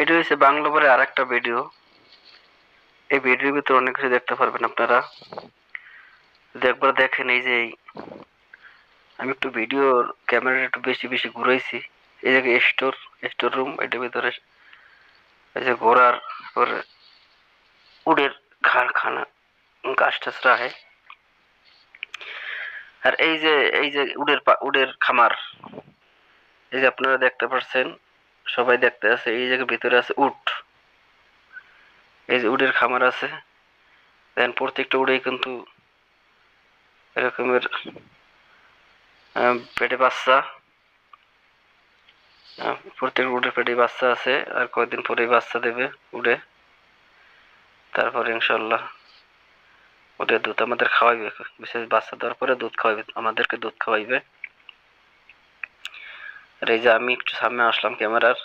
এটা হচ্ছে বাংলা পরে আর একটা ভিডিও এই ভিডিওর ভিতরে অনেক কিছু দেখতে পারবেন আপনারা। যদি একবার দেখেন এই যে আমি একটু ভিডিওর ক্যামেরাটা একটু বেশি বেশি ঘুরাইছি। এই জায়গায় স্টোর স্টোর রুম এটার ভিতরে এই যে ঘোড়ার পরে উডের কারখানা, গাছ টাছ রাখে। আর এই যে এই যে উডের উডের খামার, এই যে আপনারা দেখতে পাচ্ছেন সবাই দেখতে আছে, এই জায়গার ভিতরে আছে উট। এই যে উডের খামার আছে। দেন প্রত্যেকটা উডেই কিন্তু এরকমের পেটে বাচ্চা। প্রত্যেক উডের পেটে বাচ্চা আছে, আর কয়েকদিন পরেই বাচ্চা দেবে উডে তারপরে ইনশাল্লাহ ওদের দুধ আমাদের খাওয়াইবে, বিশেষ বাচ্চা দেওয়ার পরে দুধ খাওয়াইবে, আমাদেরকে দুধ খাওয়াইবে। আর আমি একটু সামনে আসলাম ক্যামেরার।